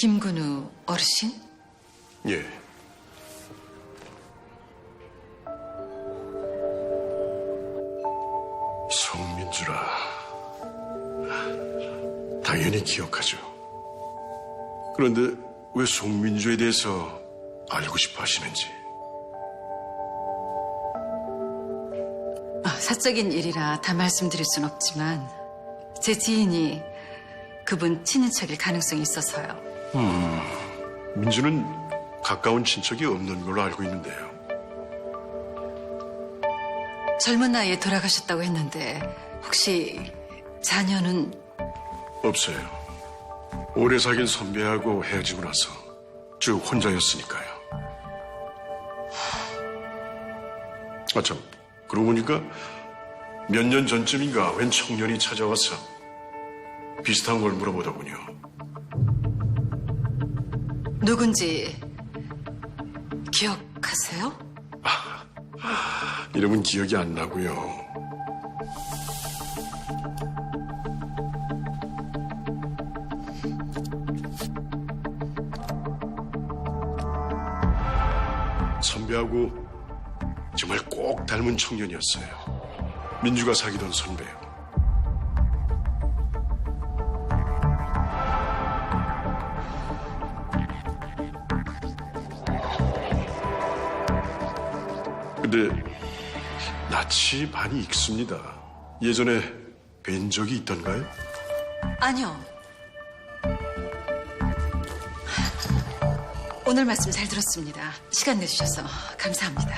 김근우 어르신? 예. 송민주라. 당연히 기억하죠. 그런데 왜 송민주에 대해서 알고 싶어 하시는지. 아, 사적인 일이라 다 말씀드릴 순 없지만 제 지인이 그분 친인척일 가능성이 있어서요. 민주는 가까운 친척이 없는 걸로 알고 있는데요. 젊은 나이에 돌아가셨다고 했는데 혹시 자녀는 없어요. 오래 사귄 선배하고 헤어지고 나서 쭉 혼자였으니까요. 아, 참. 그러고 보니까 몇 년 전쯤인가 웬 청년이 찾아와서 비슷한 걸 물어보더군요. 누군지 기억하세요? 이름은 기억이 안 나고요. 선배하고 정말 꼭 닮은 청년이었어요. 민주가 사귀던 선배요. 근데 낯이 많이 익습니다. 예전에 뵌 적이 있던가요? 아니요. 오늘 말씀 잘 들었습니다. 시간 내주셔서 감사합니다.